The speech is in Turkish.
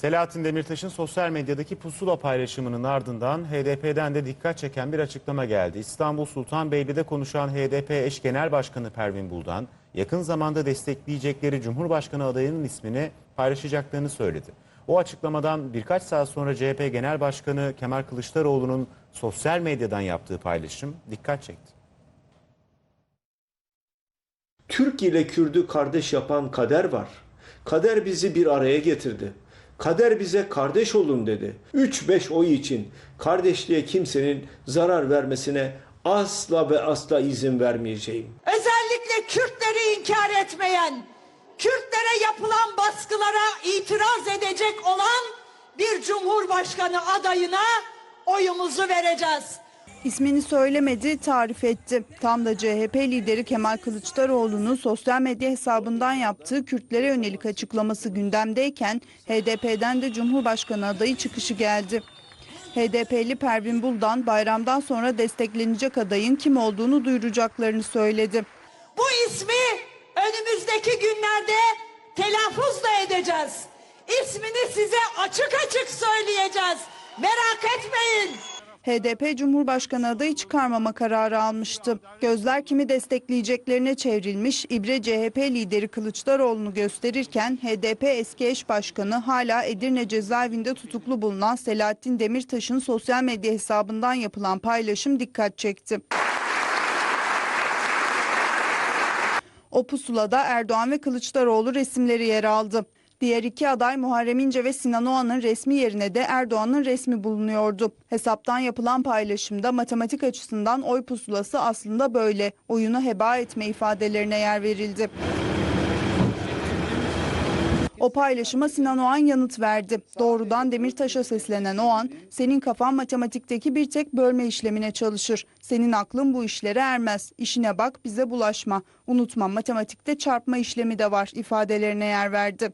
Selahattin Demirtaş'ın sosyal medyadaki pusula paylaşımının ardından HDP'den de dikkat çeken bir açıklama geldi. İstanbul Sultanbeyli'de konuşan HDP eş genel başkanı Pervin Buldan, yakın zamanda destekleyecekleri Cumhurbaşkanı adayının ismini paylaşacaklarını söyledi. O açıklamadan birkaç saat sonra CHP Genel Başkanı Kemal Kılıçdaroğlu'nun sosyal medyadan yaptığı paylaşım dikkat çekti. Türk ile Kürdü kardeş yapan kader var. Kader bizi bir araya getirdi. Kader bize kardeş olun dedi. 3-5 oy için kardeşliğe kimsenin zarar vermesine asla ve asla izin vermeyeceğim. özellikle Kürtleri inkar etmeyen, Kürtlere yapılan baskılara itiraz edecek olan bir cumhurbaşkanı adayına oyumuzu vereceğiz. İsmini söylemedi, tarif etti. Tam da CHP lideri Kemal Kılıçdaroğlu'nun sosyal medya hesabından yaptığı Kürtlere yönelik açıklaması gündemdeyken HDP'den de Cumhurbaşkanı adayı çıkışı geldi. HDP'li Pervin Buldan bayramdan sonra desteklenecek adayın kim olduğunu duyuracaklarını söyledi. Bu ismi önümüzdeki günlerde telaffuz da edeceğiz. İsmini size açık açık söyleyeceğiz. Merak etmeyin. HDP Cumhurbaşkanı adayı çıkarmama kararı almıştı. Gözler kimi destekleyeceklerine çevrilmiş, İbre CHP lideri Kılıçdaroğlu'nu gösterirken HDP eski eş başkanı hala Edirne cezaevinde tutuklu bulunan Selahattin Demirtaş'ın sosyal medya hesabından yapılan paylaşım dikkat çekti. O pusulada Erdoğan ve Kılıçdaroğlu resimleri yer aldı. Diğer iki aday Muharrem İnce ve Sinan Oğan'ın resmi yerine de Erdoğan'ın resmi bulunuyordu. Hesaptan yapılan paylaşımda matematik açısından oy pusulası aslında böyle. Oyunu heba etme ifadelerine yer verildi. O paylaşıma Sinan Oğan yanıt verdi. Doğrudan Demirtaş'a seslenen Oğan, senin kafan matematikteki bir tek bölme işlemine çalışır. Senin aklın bu işlere ermez. İşine bak bize bulaşma. Unutma matematikte çarpma işlemi de var ifadelerine yer verdi.